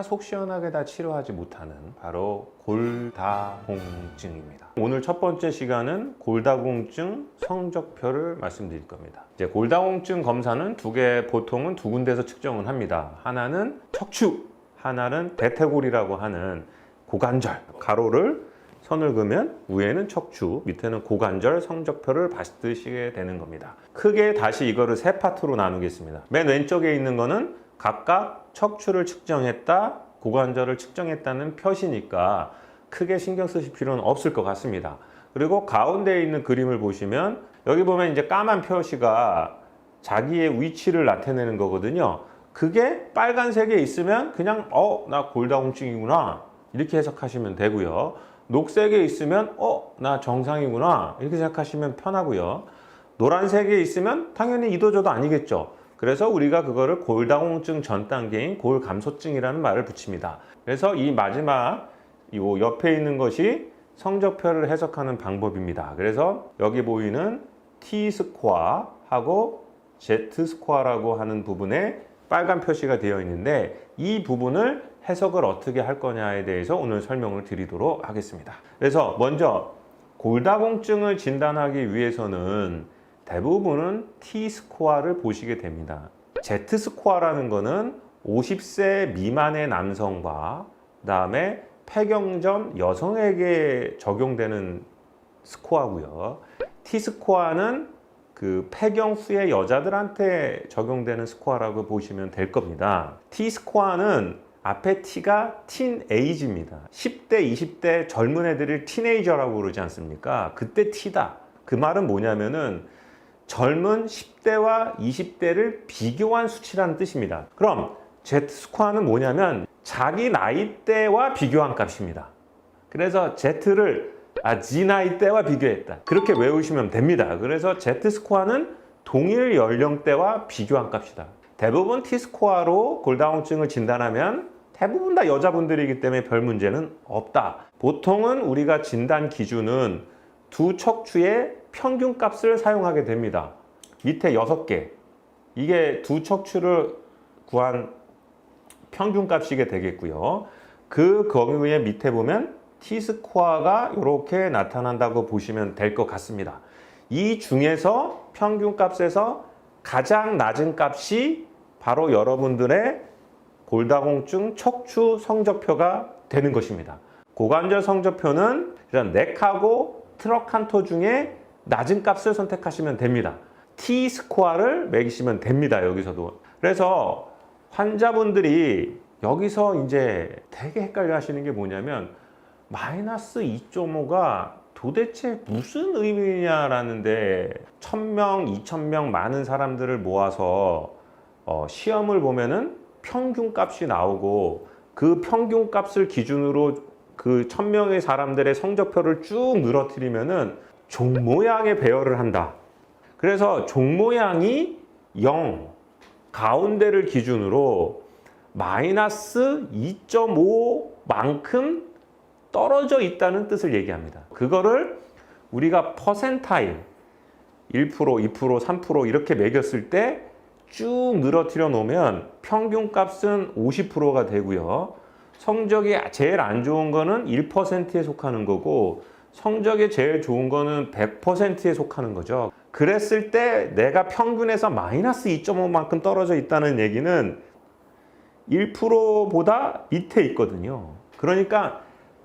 다속 시원하게 다 치료하지 못하는 바로 골다공증입니다. 오늘 첫 번째 시간은 골다공증 성적표를 말씀드릴 겁니다. 이제 골다공증 검사는 두 개 보통은 두 군데서 측정을 합니다. 하나는 척추, 하나는 대퇴골이라고 하는 고관절 가로를 선을 그으면 위에는 척추, 밑에는 고관절 성적표를 받으시게 되는 겁니다. 크게 다시 이거를 세 파트로 나누겠습니다. 맨 왼쪽에 있는 거는 각각 척추를 측정했다, 고관절을 측정했다는 표시니까 크게 신경 쓰실 필요는 없을 것 같습니다. 그리고 가운데에 있는 그림을 보시면 여기 보면 이제 까만 표시가 자기의 위치를 나타내는 거거든요. 그게 빨간색에 있으면 그냥 어, 나 골다공증이구나. 이렇게 해석하시면 되고요. 녹색에 있으면 어, 나 정상이구나. 이렇게 생각하시면 편하고요. 노란색에 있으면 당연히 이도저도 아니겠죠. 그래서 우리가 그거를 골다공증 전 단계인 골감소증이라는 말을 붙입니다. 그래서 이 마지막 이 옆에 있는 것이 성적표를 해석하는 방법입니다. 그래서 여기 보이는 T 스코어하고 Z 스코어라고 하는 부분에 빨간 표시가 되어 있는데 이 부분을 해석을 어떻게 할 거냐에 대해서 오늘 설명을 드리도록 하겠습니다. 그래서 먼저 골다공증을 진단하기 위해서는 대부분은 T 스코어를 보시게 됩니다. Z 스코어라는 거는 50세 미만의 남성과 그다음에 폐경전 여성에게 적용되는 스코어고요. T 스코어는 그 폐경 후의 여자들한테 적용되는 스코어라고 보시면 될 겁니다. T 스코어는 앞에 T가 틴 에이지입니다. 10대, 20대 젊은 애들을 티네이저라고 그러지 않습니까? 그때 T다. 그 말은 뭐냐면은 젊은 10대와 20대를 비교한 수치라는 뜻입니다. 그럼 Z 스코어는 뭐냐면 자기 나이대와 비교한 값입니다. 그래서 Z를 아, 지 나이대와 비교했다. 그렇게 외우시면 됩니다. 그래서 Z 스코어는 동일 연령대와 비교한 값이다. 대부분 T 스코어로 골다공증을 진단하면 대부분 다 여자분들이기 때문에 별 문제는 없다. 보통은 우리가 진단 기준은 두 척추의 평균 값을 사용하게 됩니다. 밑에 6개. 이게 두 척추를 구한 평균 값이게 되겠고요. 그 경우에 밑에 보면 T 스코어가 이렇게 나타난다고 보시면 될 것 같습니다. 이 중에서 평균 값에서 가장 낮은 값이 바로 여러분들의 골다공증 척추 성적표가 되는 것입니다. 고관절 성적표는 이런 넥하고 트럭칸토 중에 낮은 값을 선택하시면 됩니다. T 스코어를 매기시면 됩니다. 여기서도. 그래서 환자분들이 여기서 이제 되게 헷갈려 하시는 게 뭐냐면 마이너스 2.5가 도대체 무슨 의미냐라는데 1000명, 2000명 많은 사람들을 모아서 어, 시험을 보면은 평균 값이 나오고 그 평균 값을 기준으로 그 1000명의 사람들의 성적표를 쭉 늘어뜨리면은 종 모양의 배열을 한다. 그래서 종 모양이 0 가운데를 기준으로 마이너스 2.5만큼 떨어져 있다는 뜻을 얘기합니다. 그거를 우리가 퍼센타일 1%, 2%, 3% 이렇게 매겼을 때 쭉 늘어뜨려 놓으면 평균 값은 50%가 되고요. 성적이 제일 안 좋은 거는 1%에 속하는 거고 성적이 제일 좋은 거는 100%에 속하는 거죠. 그랬을 때 내가 평균에서 마이너스 2.5만큼 떨어져 있다는 얘기는 1%보다 밑에 있거든요. 그러니까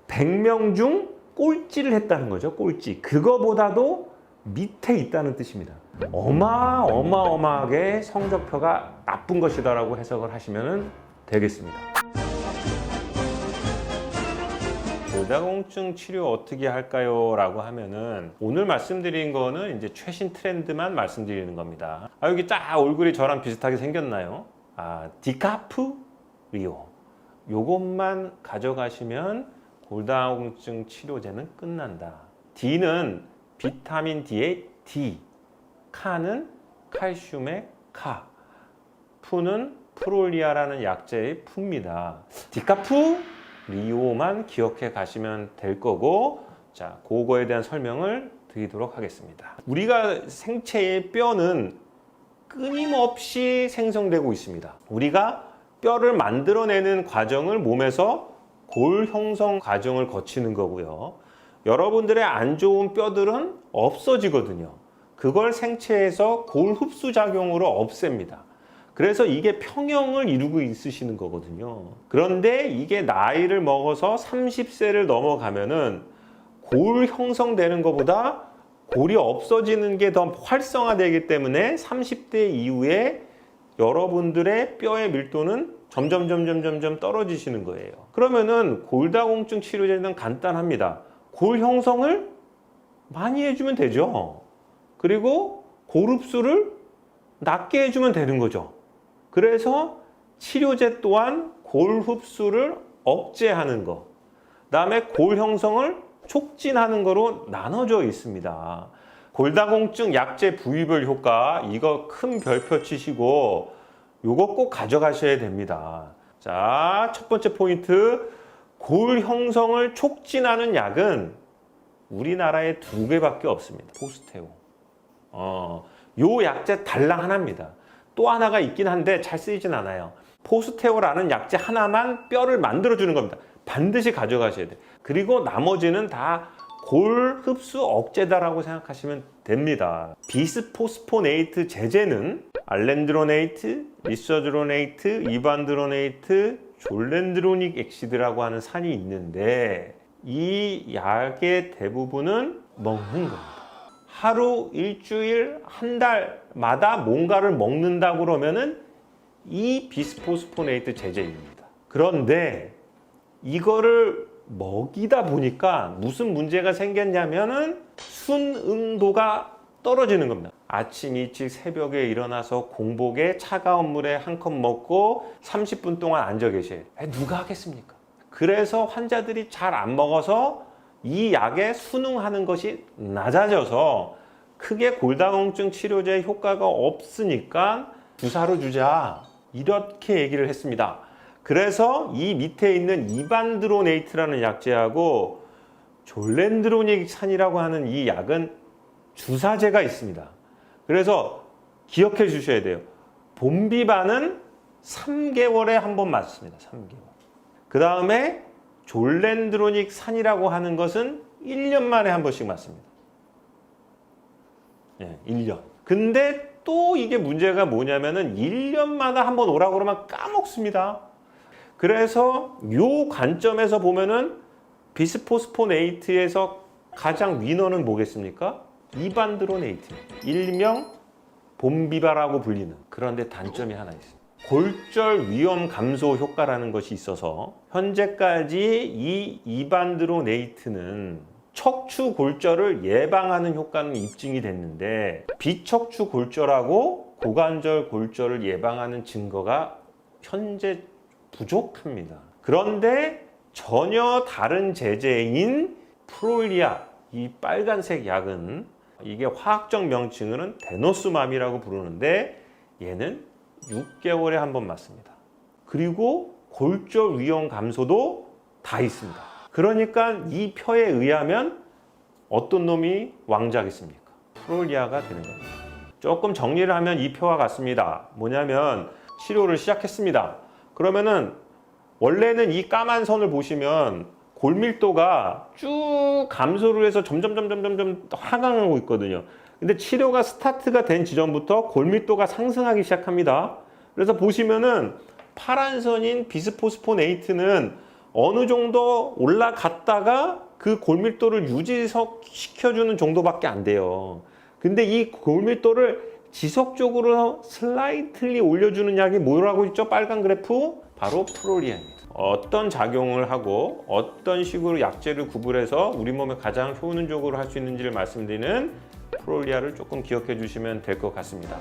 100명 중 꼴찌를 했다는 거죠. 꼴찌. 그거보다도 밑에 있다는 뜻입니다. 어마어마어마하게 성적표가 나쁜 것이다라고 해석을 하시면 되겠습니다. 골다공증 치료 어떻게 할까요? 라고 하면은 오늘 말씀드린 거는 이제 최신 트렌드만 말씀드리는 겁니다. 아, 여기 딱 얼굴이 저랑 비슷하게 생겼나요? 아, 디카프 리오. 요것만 가져가시면 골다공증 치료제는 끝난다. D는 비타민 D의 D. 카는 칼슘의 카. 푸는 프롤리아라는 약재의 푸입니다. 디카프 리오만 기억해 가시면 될 거고 자, 그거에 대한 설명을 드리도록 하겠습니다. 우리가 생체의 뼈는 끊임없이 생성되고 있습니다. 우리가 뼈를 만들어내는 과정을 몸에서 골 형성 과정을 거치는 거고요. 여러분들의 안 좋은 뼈들은 없어지거든요. 그걸 생체에서 골 흡수 작용으로 없앱니다. 그래서 이게 평형을 이루고 있으시는 거거든요. 그런데 이게 나이를 먹어서 30세를 넘어가면은 골 형성되는 것보다 골이 없어지는 게 더 활성화되기 때문에 30대 이후에 여러분들의 뼈의 밀도는 점점 점점 점점 떨어지시는 거예요. 그러면은 골다공증 치료제는 간단합니다. 골 형성을 많이 해주면 되죠. 그리고 골 흡수를 낮게 해주면 되는 거죠. 그래서 치료제 또한 골 흡수를 억제하는 거, 그다음에 골 형성을 촉진하는 거로 나눠져 있습니다. 골다공증 약제 부위별 효과 이거 큰 별표 치시고 요거 꼭 가져가셔야 됩니다. 자, 첫 번째 포인트 골 형성을 촉진하는 약은 우리나라에 두 개밖에 없습니다. 포스테오. 어, 요 약제 달랑 하나입니다. 또 하나가 있긴 한데 잘 쓰이진 않아요. 포스테오라는 약제 하나만 뼈를 만들어주는 겁니다. 반드시 가져가셔야 돼요. 그리고 나머지는 다 골 흡수 억제다라고 생각하시면 됩니다. 비스포스포네이트 제제는 알렌드로네이트, 리서드로네이트, 이반드로네이트, 졸렌드로닉 엑시드라고 하는 산이 있는데 이 약의 대부분은 먹는 겁니다. 하루, 일주일, 한 달마다 뭔가를 먹는다 그러면은 이 비스포스포네이트 제제입니다. 그런데 이거를 먹이다 보니까 무슨 문제가 생겼냐면은 순응도가 떨어지는 겁니다. 아침 일찍 새벽에 일어나서 공복에 차가운 물에 한 컵 먹고 30분 동안 앉아. 에, 누가 하겠습니까? 그래서 환자들이 잘 안 먹어서 이 약에 순응하는 것이 낮아져서 크게 골다공증 치료제 효과가 없으니까 주사로 주자 이렇게 얘기를 했습니다. 그래서 이 밑에 있는 이반드로네이트라는 약제하고 졸렌드로닉 산이라고 하는 이 약은 주사제가 있습니다. 그래서 기억해 주셔야 돼요. 봄비반은 3개월에 한 번 맞습니다. 3개월. 그 다음에 졸렌드로닉 산이라고 하는 것은 1년 만에 한 번씩 맞습니다. 예, 1년. 근데 또 이게 문제가 뭐냐면은 1년마다 한 번 오라고 그러면 까먹습니다. 그래서 요 관점에서 보면은 비스포스포네이트에서 가장 위너는 뭐겠습니까? 이반드로네이트. 일명 봄비바라고 불리는. 그런데 단점이 하나 있습니다. 골절 위험 감소 효과라는 것이 있어서 현재까지 이 이반드로네이트는 척추 골절을 예방하는 효과는 입증이 됐는데 비척추 골절하고 고관절 골절을 예방하는 증거가 현재 부족합니다. 그런데 전혀 다른 제제인 프로일리아 이 빨간색 약은 이게 화학적 명칭은 데노스맘이라고 부르는데 얘는 6개월에 한 번 맞습니다. 그리고 골절 위험 감소도 다 있습니다. 그러니까 이 표에 의하면 어떤 놈이 왕자겠습니까? 프롤리아가 되는 겁니다. 조금 정리를 하면 이 표와 같습니다. 뭐냐면 치료를 시작했습니다. 그러면은 원래는 이 까만 선을 보시면 골밀도가 쭉 감소를 해서 점점 점점 점점 하강하고 있거든요. 근데 치료가 스타트가 된 지점부터 골밀도가 상승하기 시작합니다. 그래서 보시면은 파란 선인 비스포스포네이트는 어느 정도 올라갔다가 그 골밀도를 유지시켜주는 정도밖에 안 돼요. 근데 이 골밀도를 지속적으로 슬라이틀리 올려주는 약이 뭐라고 있죠? 빨간 그래프? 바로 프로리아입니다. 어떤 작용을 하고 어떤 식으로 약제를 구분해서 우리 몸에 가장 효능적으로 할 수 있는지를 말씀드리는 프로리아를 조금 기억해 주시면 될 것 같습니다.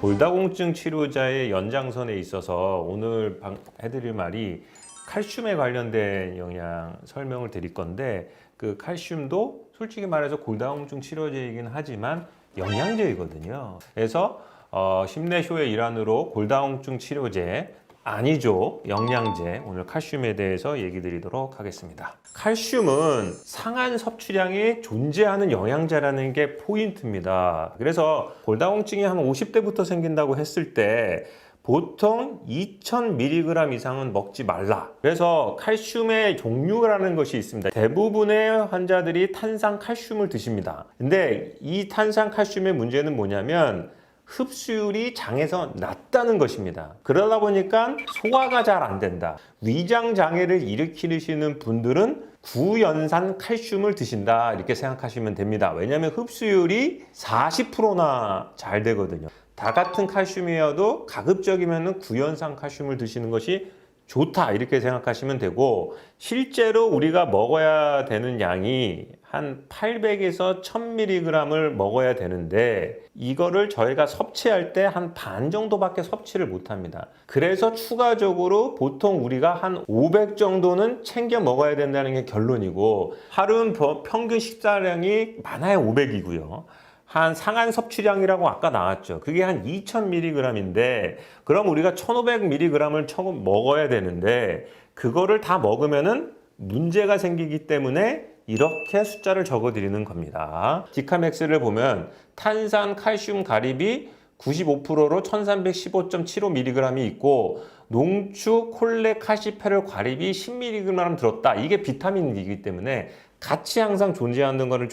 골다공증 치료자의 연장선에 있어서 오늘 방- 해드릴 말이 칼슘에 관련된 영양 설명을 드릴 건데 그 칼슘도 솔직히 말해서 골다공증 치료제이긴 하지만 영양제이거든요. 그래서 어, 심내쇼의 일환으로 골다공증 치료제 아니죠. 영양제. 오늘 칼슘에 대해서 얘기 드리도록 하겠습니다. 칼슘은 상한 섭취량이 존재하는 영양제라는 게 포인트입니다. 그래서 골다공증이 한 50대부터 생긴다고 했을 때 보통 2000mg 이상은 먹지 말라. 그래서 칼슘의 종류라는 것이 있습니다. 대부분의 환자들이 탄산 칼슘을 드십니다. 근데 이 탄산 칼슘의 문제는 뭐냐면 흡수율이 장에서 낮다는 것입니다. 그러다 보니까 소화가 잘 안 된다. 위장 장애를 일으키시는 분들은 구연산 칼슘을 드신다. 이렇게 생각하시면 됩니다. 왜냐하면 흡수율이 40%나 잘 되거든요. 다 같은 칼슘이어도 가급적이면 구연산 칼슘을 드시는 것이 좋다 이렇게 생각하시면 되고 실제로 우리가 먹어야 되는 양이 한 800에서 1000mg을 먹어야 되는데 이거를 저희가 섭취할 때 한 반 정도밖에 섭취를 못 합니다. 그래서 추가적으로 보통 우리가 한 500 정도는 챙겨 먹어야 된다는 게 결론이고 하루 평균 식사량이 많아야 500이고요. 한 상한 섭취량이라고 아까 나왔죠. 그게 한 2000mg인데 그럼 우리가 1500mg을 처음 먹어야 되는데 그거를 다 먹으면은 문제가 생기기 때문에 이렇게 숫자를 적어 드리는 겁니다. 디카맥스를 보면 탄산 칼슘 가립이 95%로 1315.75mg이 있고 농축 콜레카시페롤 가립이 10mg 들었다. 이게 비타민이기 때문에 같이 항상 존재하는 것을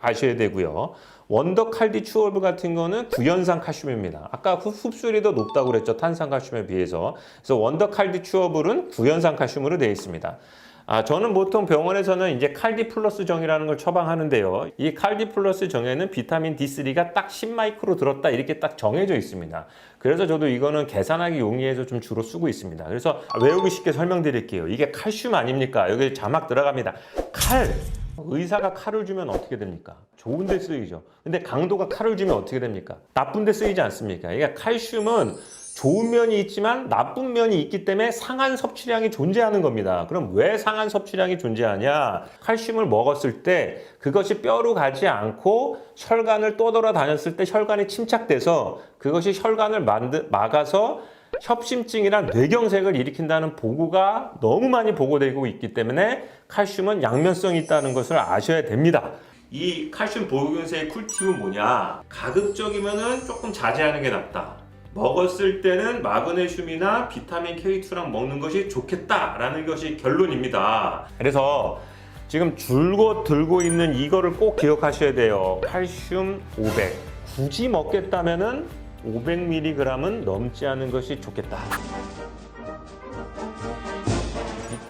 아셔야 되고요. 원더 칼디 추얼브 같은 거는 구연산 칼슘입니다. 아까 흡수율이 더 높다고 그랬죠. 탄산 칼슘에 비해서. 그래서 원더 칼디 추얼블은 구연산 칼슘으로 되어 있습니다. 아, 저는 보통 병원에서는 이제 칼디 플러스 정이라는 걸 처방하는데요. 이 칼디 플러스 정에는 비타민 D3가 딱 10마이크로 들었다 이렇게 딱 정해져 있습니다. 그래서 저도 이거는 계산하기 용이해서 좀 주로 쓰고 있습니다. 그래서 외우기 쉽게 설명드릴게요. 이게 칼슘 아닙니까? 여기 자막 들어갑니다. 칼. 의사가 칼을 주면 어떻게 됩니까? 좋은 데 쓰이죠. 근데 강도가 칼을 주면 어떻게 됩니까? 나쁜 데 쓰이지 않습니까? 그러니까 칼슘은 좋은 면이 있지만 나쁜 면이 있기 때문에 상한 섭취량이 존재하는 겁니다. 그럼 왜 상한 섭취량이 존재하냐? 칼슘을 먹었을 때 그것이 뼈로 가지 않고 혈관을 떠돌아 다녔을 때 혈관이 침착돼서 그것이 혈관을 막아서 협심증이나 뇌경색을 일으킨다는 보고가 너무 많이 보고되고 있기 때문에 칼슘은 양면성이 있다는 것을 아셔야 됩니다. 이 칼슘 보균세의 꿀팁은 뭐냐? 가급적이면은 조금 자제하는 게 낫다. 먹었을 때는 마그네슘이나 비타민 K2랑 먹는 것이 좋겠다라는 것이 결론입니다. 그래서 지금 줄곧 들고 있는 이거를 꼭 기억하셔야 돼요. 칼슘 500. 굳이 먹겠다면은 500mg은 넘지 않은 것이 좋겠다.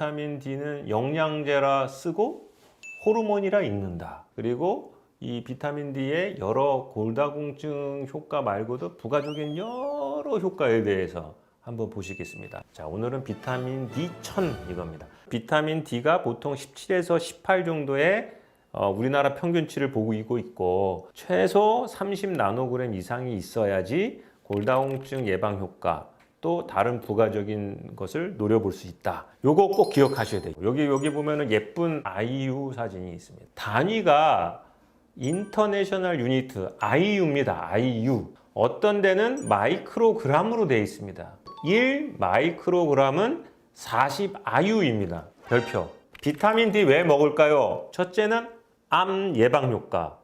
비타민 D는 영양제라 쓰고 호르몬이라 읽는다. 그리고 이 비타민 D의 여러 골다공증 효과 말고도 부가적인 여러 효과에 대해서 한번 보시겠습니다. 자, 오늘은 비타민 D1000 이겁니다. 비타민 D가 보통 17에서 18 정도의 어, 우리나라 평균치를 보고 있고 최소 30 나노그램 이상이 있어야지 골다공증 예방 효과 또 다른 부가적인 것을 노려볼 수 있다. 요거 꼭 기억하셔야 돼요. 여기 여기 보면은 예쁜 IU 사진이 있습니다. 단위가 인터내셔널 유니트 IU입니다. IU. 어떤 데는 마이크로그램으로 되어 있습니다. 1 마이크로그램은 40 IU입니다. 별표. 비타민 D 왜 먹을까요? 첫째는 암 예방 효과.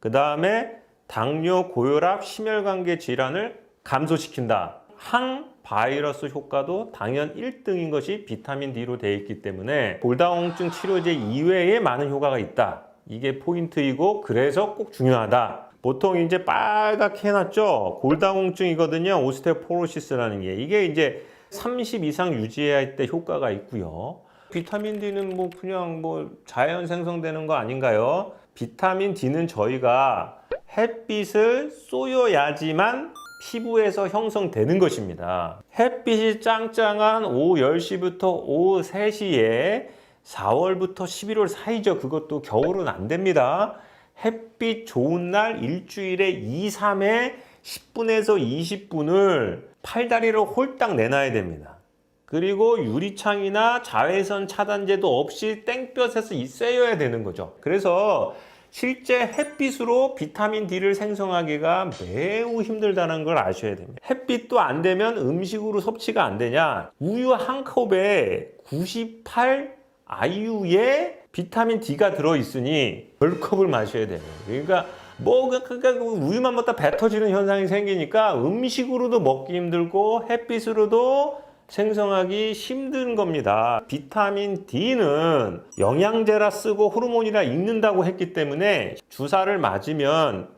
그 다음에 당뇨, 고혈압, 심혈관계 질환을 감소시킨다. 항 바이러스 효과도 당연 1등인 것이 비타민 D로 되어 있기 때문에 골다공증 치료제 이외에 많은 효과가 있다. 이게 포인트이고 그래서 꼭 중요하다. 보통 이제 빨갛게 해놨죠. 골다공증이거든요. 오스테오포로시스라는 게 이게 이제 30 이상 유지할 때 효과가 있고요. 비타민 D는 뭐 그냥 뭐 자연 생성되는 거 아닌가요? 비타민 D는 저희가 햇빛을 쏘여야지만 피부에서 형성되는 것입니다. 햇빛이 짱짱한 오후 10시부터 오후 3시에 4월부터 11월 사이죠. 그것도 겨울은 안 됩니다. 햇빛 좋은 날 일주일에 2, 3회 10분에서 20분을 팔다리를 홀딱 내놔야 됩니다. 그리고 유리창이나 자외선 차단제도 없이 땡볕에서 있어야 되는 거죠. 그래서 실제 햇빛으로 비타민 D를 생성하기가 매우 힘들다는 걸 아셔야 됩니다. 햇빛도 안 되면 음식으로 섭취가 안 되냐? 우유 한 컵에 98 IU의 비타민 D가 들어 있으니 10컵을 마셔야 돼요. 그러니까 뭐 그러니까 우유만 먹다 배 터지는 현상이 생기니까 음식으로도 먹기 힘들고 햇빛으로도 생성하기 힘든 겁니다. 비타민 D는 영양제라 쓰고 호르몬이라 읽는다고 했기 때문에 주사를 맞으면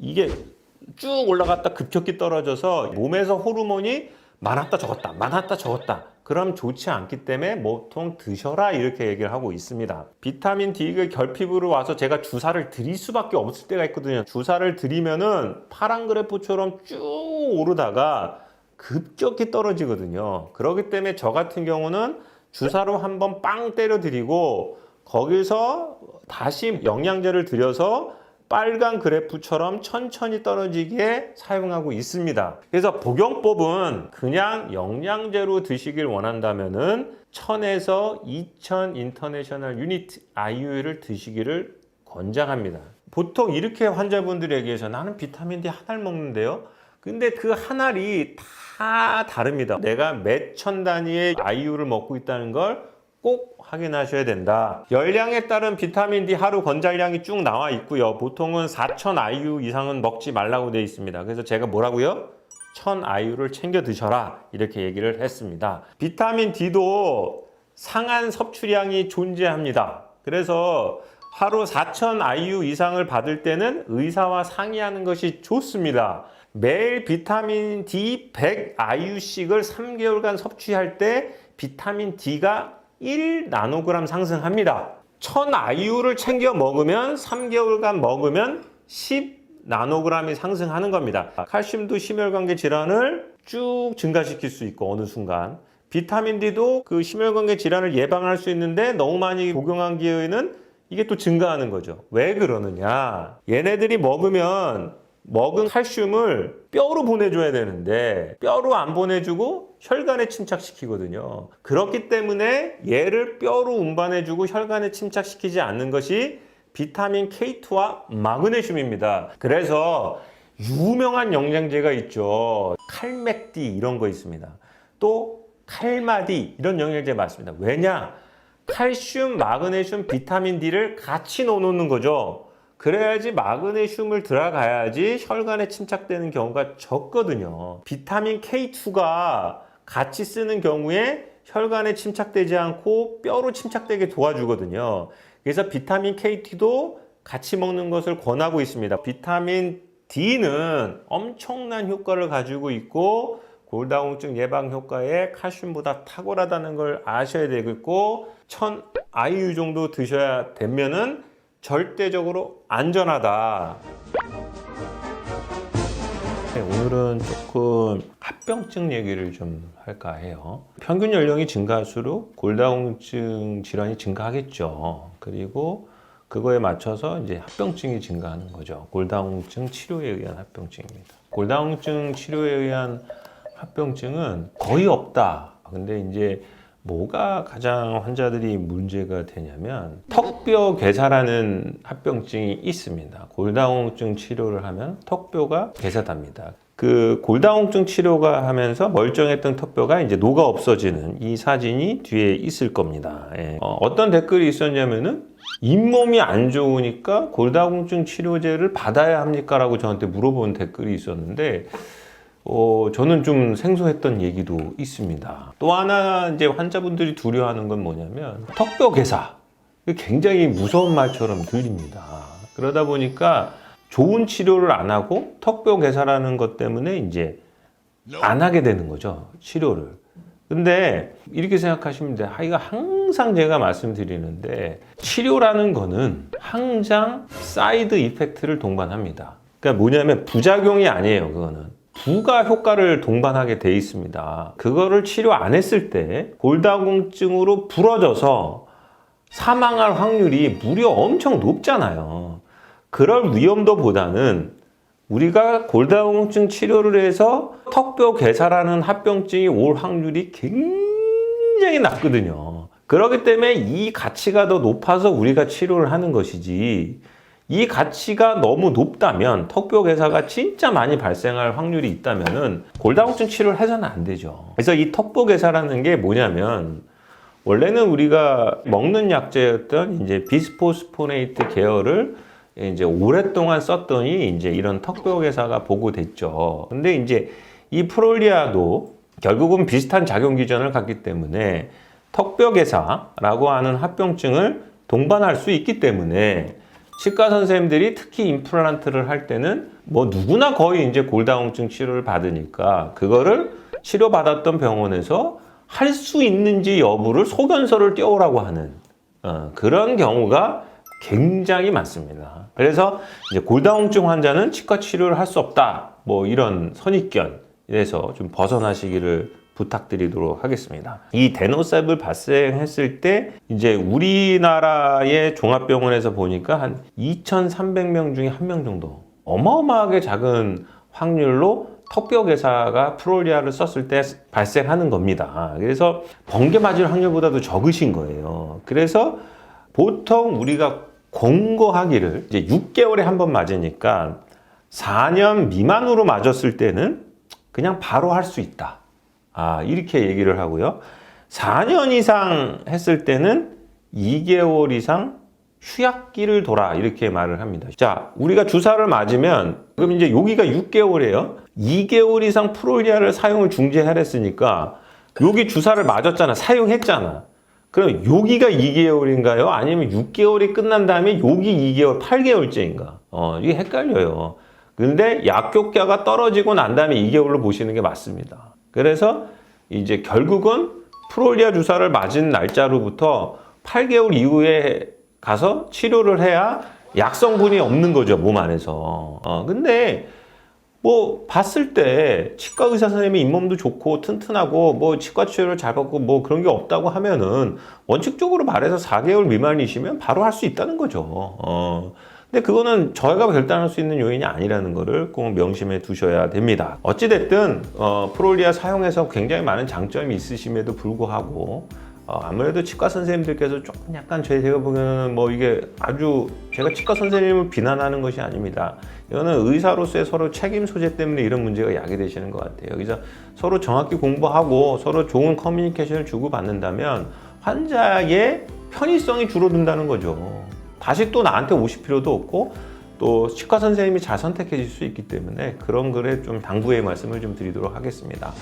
이게 쭉 올라갔다 급격히 떨어져서 몸에서 호르몬이 많았다 적었다 많았다 적었다. 그럼 좋지 않기 때문에 보통 드셔라 이렇게 얘기를 하고 있습니다. 비타민 D가 결핍으로 와서 제가 주사를 드릴 수밖에 없을 때가 있거든요. 주사를 드리면은 파란 그래프처럼 쭉 오르다가 급격히 떨어지거든요 그렇기 때문에 저 같은 경우는 주사로 한번 빵 때려 드리고 거기서 다시 영양제를 들여서 빨간 그래프처럼 천천히 떨어지게 사용하고 있습니다. 그래서 복용법은 그냥 영양제로 드시길 원한다면은 1000에서 2000 인터내셔널 유닛 IU를 드시기를 권장합니다. 보통 이렇게 환자분들이 얘기해서 나는 비타민 D 한 알 먹는데요. 근데 그 한 알이 다 다릅니다. 내가 몇 천 단위의 IU를 먹고 있다는 걸 꼭 확인하셔야 된다. 열량에 따른 비타민 D 하루 권장량이 쭉 나와 있고요. 보통은 4,000 IU 이상은 먹지 말라고 되어 있습니다. 그래서 제가 뭐라고요? 1000 IU를 챙겨 드셔라. 이렇게 얘기를 했습니다. 비타민 D도 상한 섭취량이 존재합니다. 그래서 하루 4,000 IU 이상을 받을 때는 의사와 상의하는 것이 좋습니다. 매일 비타민 D 100 IU씩을 3개월간 섭취할 때 비타민 D가 1 나노그램 상승합니다. 1000 IU를 챙겨 먹으면 3개월간 먹으면 10 나노그램이 상승하는 겁니다. 칼슘도 심혈관계 질환을 쭉 증가시킬 수 있고 어느 순간 비타민 D도 그 심혈관계 질환을 예방할 수 있는데 너무 많이 복용한 기회에는 이게 또 증가하는 거죠. 왜 그러느냐? 얘네들이 먹으면 먹은 칼슘을 뼈로 보내줘야 되는데 뼈로 안 보내주고 혈관에 침착시키거든요. 그렇기 때문에 얘를 뼈로 운반해주고 혈관에 침착시키지 않는 것이 비타민 K2와 마그네슘입니다. 그래서 유명한 영양제가 있죠. 칼맥디 이런 거 있습니다. 또 칼마디 이런 영양제 맞습니다. 왜냐? 칼슘, 마그네슘, 비타민 D를 같이 넣어놓는 거죠. 그래야지 마그네슘을 들어가야지 혈관에 침착되는 경우가 적거든요. 비타민 K2가 같이 쓰는 경우에 혈관에 침착되지 않고 뼈로 침착되게 도와주거든요. 그래서 비타민 K2도 같이 먹는 것을 권하고 있습니다. 비타민 D는 엄청난 효과를 가지고 있고 골다공증 예방 효과에 칼슘보다 탁월하다는 걸 아셔야 되겠고 1000 IU 정도 드셔야 되면은 절대적으로 안전하다. 네, 오늘은 조금 합병증 얘기를 좀 할까 해요. 평균 연령이 증가할수록 골다공증 질환이 증가하겠죠. 그리고 그거에 맞춰서 이제 합병증이 증가하는 거죠. 골다공증 치료에 의한 합병증입니다. 골다공증 치료에 의한 합병증은 거의 없다. 근데 이제 뭐가 가장 환자들이 문제가 되냐면 턱뼈 괴사라는 합병증이 있습니다. 골다공증 치료를 하면 턱뼈가 괴사답니다. 그 골다공증 치료가 하면서 멀쩡했던 턱뼈가 이제 녹아 없어지는 이 사진이 뒤에 있을 겁니다. 예. 어, 떤 댓글이 있었냐면은 잇몸이 안 좋으니까 골다공증 치료제를 받아야 합니까? 라고 저한테 물어본 댓글이 있었는데 어, 저는 좀 생소했던 얘기도 있습니다. 또 하나 이제 환자분들이 두려워하는 건 뭐냐면 턱뼈 괴사. 굉장히 무서운 말처럼 들립니다. 그러다 보니까 좋은 치료를 안 하고 턱뼈 괴사라는 것 때문에 이제 안 하게 되는 거죠. 치료를. 근데 이렇게 생각하시면 돼요. 아, 이거 항상 제가 말씀드리는데 치료라는 거는 항상 사이드 이펙트를 동반합니다. 그러니까 뭐냐면 부작용이 아니에요. 그거는. 부가 효과를 동반하게 돼 있습니다. 그거를 치료 안 했을 때 골다공증으로 부러져서 사망할 확률이 무려 엄청 높잖아요. 그럴 위험도 보다는 우리가 골다공증 치료를 해서 턱뼈 괴사라는 합병증이 올 확률이 굉장히 낮거든요. 그렇기 때문에 이 가치가 더 높아서 우리가 치료를 하는 것이지 이 가치가 너무 높다면 턱뼈 괴사가 진짜 많이 발생할 확률이 있다면은 골다공증 치료를 해서는 안 되죠. 그래서 이 턱뼈 괴사라는 게 뭐냐면 원래는 우리가 먹는 약제였던 이제 비스포스포네이트 계열을 이제 오랫동안 썼더니 이제 이런 턱뼈 괴사가 보고됐죠. 근데 이제 이 프롤리아도 결국은 비슷한 작용 기전을 갖기 때문에 턱뼈 괴사라고 하는 합병증을 동반할 수 있기 때문에 치과 선생님들이 특히 임플란트를 할 때는 뭐 누구나 거의 이제 골다공증 치료를 받으니까 그거를 치료받았던 병원에서 할 수 있는지 여부를 소견서를 띄우라고 하는 어, 그런 경우가 굉장히 많습니다. 그래서 이제 골다공증 환자는 치과 치료를 할 수 없다. 뭐 이런 선입견에서 좀 벗어나시기를 부탁드리도록 하겠습니다. 이 데노셉을 발생했을 때 이제 우리나라의 종합병원에서 보니까 한 2,300명 중에 한 명 정도 어마어마하게 작은 확률로 턱뼈 괴사가 프롤리아를 썼을 때 발생하는 겁니다. 그래서 번개 맞을 확률보다도 적으신 거예요. 그래서 보통 우리가 권고하기를 이제 6개월에 한 번 맞으니까 4년 미만으로 맞았을 때는 그냥 바로 할 수 있다. 아, 이렇게 얘기를 하고요. 4년 이상 했을 때는 2개월 이상 휴약기를 돌아 이렇게 말을 합니다. 자, 우리가 주사를 맞으면 그럼 이제 여기가 6개월이에요. 2개월 이상 프롤리아를 사용을 중지하랬으니까 여기 주사를 맞았잖아. 사용했잖아. 그럼 여기가 2개월인가요? 아니면 6개월이 끝난 다음에 여기 2개월, 8개월째인가? 어, 이게 헷갈려요. 근데 약효과가 떨어지고 난 다음에 2개월로 보시는 게 맞습니다. 그래서 이제 결국은 프롤리아 주사를 맞은 날짜로부터 8개월 이후에 가서 치료를 해야 약성분이 없는 거죠, 몸 안에서. 어, 근데 뭐 봤을 때 치과 의사 선생님이 잇몸도 좋고 튼튼하고 뭐 치과 치료를 잘 받고 뭐 그런 게 없다고 하면은 원칙적으로 말해서 4개월 미만이시면 바로 할 수 있다는 거죠. 어. 근데 그거는 저희가 결단할 수 있는 요인이 아니라는 거를 꼭 명심해 두셔야 됩니다. 어찌됐든 어, 프롤리아 사용해서 굉장히 많은 장점이 있으심에도 불구하고 어, 아무래도 치과 선생님들께서 조금 약간 제- 제가 보기에는 뭐 이게 아주 제가 치과 선생님을 비난하는 것이 아닙니다. 이거는 의사로서의 서로 책임 소재 때문에 이런 문제가 야기되시는 것 같아요. 그래서 서로 정확히 공부하고 서로 좋은 커뮤니케이션을 주고받는다면 환자의 편의성이 줄어든다는 거죠. 다시 또 나한테 오실 필요도 없고 또 치과 선생님이 잘 선택해 줄 수 있기 때문에 그런 글에 좀 당부의 말씀을 좀 드리도록 하겠습니다.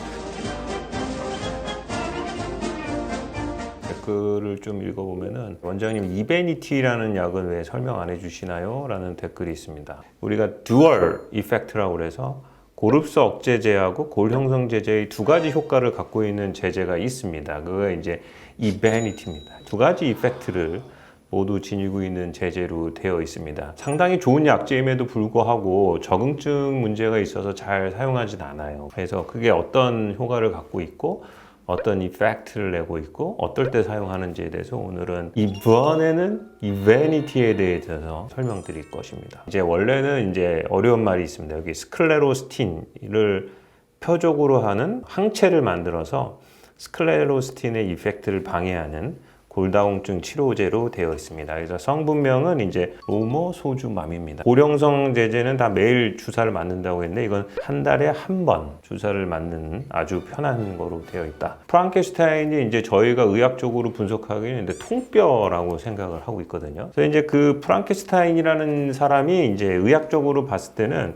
댓글을 좀 읽어보면은 원장님 이베니티라는 약은 왜 설명 안 해주시나요? 라는 댓글이 있습니다. 우리가 듀얼 이펙트라고 그래서 고릅수 억제 제하고 골 형성 제제의 두 가지 효과를 갖고 있는 제제가 있습니다. 그거 이제 이베니티입니다. 두 가지 이펙트를 모두 지니고 있는 제재로 되어 있습니다. 상당히 좋은 약제임에도 불구하고 적응증 문제가 있어서 잘 사용하진 않아요. 그래서 그게 어떤 효과를 갖고 있고 어떤 이펙트를 내고 있고 어떨 때 사용하는지에 대해서 오늘은 이번에는 이 베니티에 대해서 설명드릴 것입니다. 이제 원래는 이제 어려운 말이 있습니다. 여기 스클레로스틴을 표적으로 하는 항체를 만들어서 스클레로스틴의 이펙트를 방해하는 골다공증 치료제로 되어 있습니다. 그래서 성분명은 이제 로모 소주 맘입니다. 고령성 제제는 다 매일 주사를 맞는다고 했는데 이건 한 달에 한 번 주사를 맞는 아주 편한 거로 되어 있다. 프랑켄슈타인이 이제 저희가 의학적으로 분석하기는 통뼈라고 생각을 하고 있거든요. 그래서 이제 그 프랑켄슈타인이라는 사람이 이제 의학적으로 봤을 때는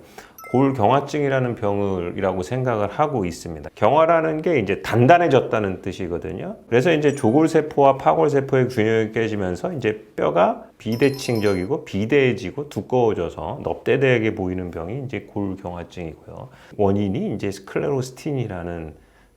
골경화증이라는 병을이라고 생각을 하고 있습니다. 경화라는 게 이제 단단해졌다는 뜻이거든요. 그래서 이제 조골세포와 파골세포의 균형이 깨지면서 이제 뼈가 비대칭적이고 비대해지고 두꺼워져서 넙대대하게 보이는 병이 이제 골경화증이고요. 원인이 이제 스클레로스틴이라는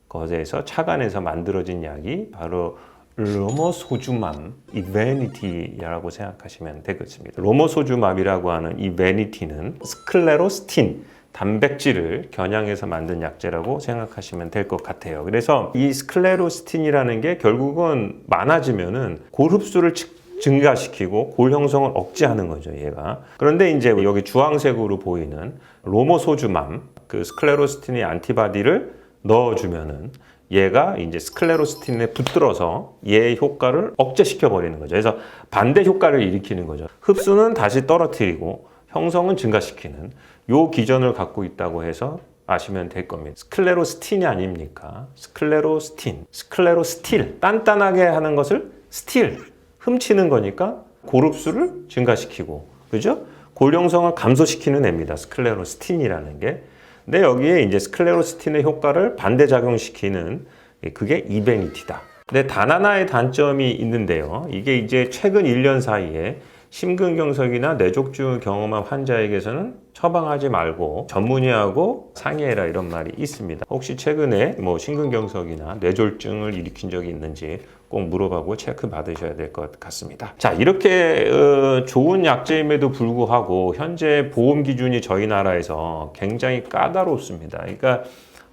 것에서 차관에서 만들어진 약이 바로 로모소주맘 이 베니티라고 생각하시면 되겠습니다. 로모소주맘이라고 하는 이 베니티는 스클레로스틴 단백질을 겨냥해서 만든 약제라고 생각하시면 될 것 같아요. 그래서 이 스클레로스틴이라는 게 결국은 많아지면은 골 흡수를 측- 증가시키고 골 형성을 억제하는 거죠, 얘가. 그런데 이제 여기 주황색으로 보이는 로모소주맘, 그 스클레로스틴의 안티바디를 넣어주면은 얘가 이제 스클레로스틴에 붙들어서 얘의 효과를 억제시켜 버리는 거죠. 그래서 반대 효과를 일으키는 거죠. 흡수는 다시 떨어뜨리고 형성은 증가시키는 요 기전을 갖고 있다고 해서 아시면 될 겁니다. 스클레로스틴이 아닙니까? 스클레로스틴, 스클레로스틸, 단단하게 하는 것을 스틸, 훔치는 거니까 고릅수를 증가시키고, 그죠? 골형성을 감소시키는 애입니다. 스클레로스틴이라는 게. 근데 여기에 이제 스클레로스틴의 효과를 반대 작용시키는 그게 이베니티다. 근데 단 하나의 단점이 있는데요. 이게 이제 최근 1년 사이에 심근경색이나 뇌족증을 경험한 환자에게서는 처방하지 말고 전문의하고 상의해라 이런 말이 있습니다. 혹시 최근에 뭐 심근경색이나 뇌졸중을 일으킨 적이 있는지 꼭 물어보고 체크 받으셔야 될 것 같습니다. 자 이렇게 어, 좋은 약제임에도 불구하고 현재 보험 기준이 저희 나라에서 굉장히 까다롭습니다. 그러니까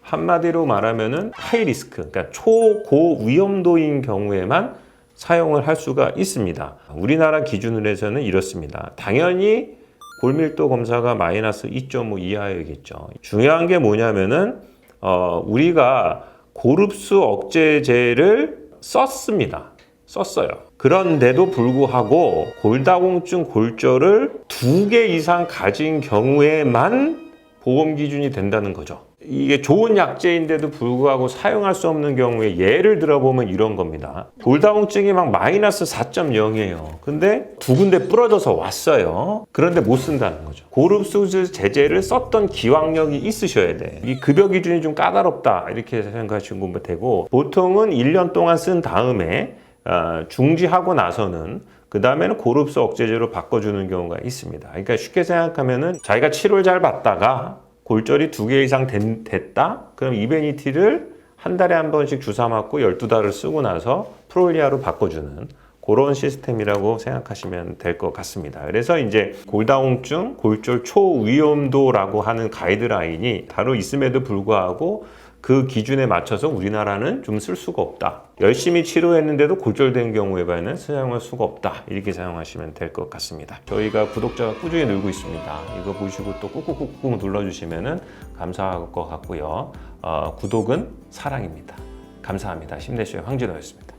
한마디로 말하면은 하이 리스크, 그러니까 초고 위험도인 경우에만 사용을 할 수가 있습니다. 우리나라 기준으로 해서는 이렇습니다. 당연히 골밀도 검사가 마이너스 2.5 이하여야겠죠. 중요한 게 뭐냐면은 어, 우리가 고릅수 억제제를 썼습니다. 썼어요. 그런데도 불구하고 골다공증 골절을 두 개 이상 가진 경우에만 보험 기준이 된다는 거죠. 이게 좋은 약제인데도 불구하고 사용할 수 없는 경우에 예를 들어보면 이런 겁니다. 골다공증이 막 마이너스 4.0이에요. 근데 두 군데 부러져서 왔어요. 그런데 못 쓴다는 거죠. 고릅수 제제를 썼던 기왕력이 있으셔야 돼. 이 급여 기준이 좀 까다롭다. 이렇게 생각하시면 되고 보통은 1년 동안 쓴 다음에 어, 중지하고 나서는 그 다음에는 고릅수 억제제로 바꿔주는 경우가 있습니다. 그러니까 쉽게 생각하면은 자기가 치료를 잘 받다가 골절이 두 개 이상 된- 됐다? 그럼 이베니티를 한 달에 한 번씩 주사 맞고 12달을 쓰고 나서 프롤리아로 바꿔주는 그런 시스템이라고 생각하시면 될 것 같습니다. 그래서 이제 골다공증, 골절 초위험도라고 하는 가이드라인이 바로 있음에도 불구하고 그 기준에 맞춰서 우리나라는 좀 쓸 수가 없다. 열심히 치료했는데도 골절된 경우에는 사용할 수가 없다. 이렇게 사용하시면 될 것 같습니다. 저희가 구독자가 꾸준히 늘고 있습니다. 이거 보시고 또 꾹꾹꾹꾹 눌러주시면 감사할 것 같고요. 어, 구독은 사랑입니다. 감사합니다. 힘내시오 황진호였습니다.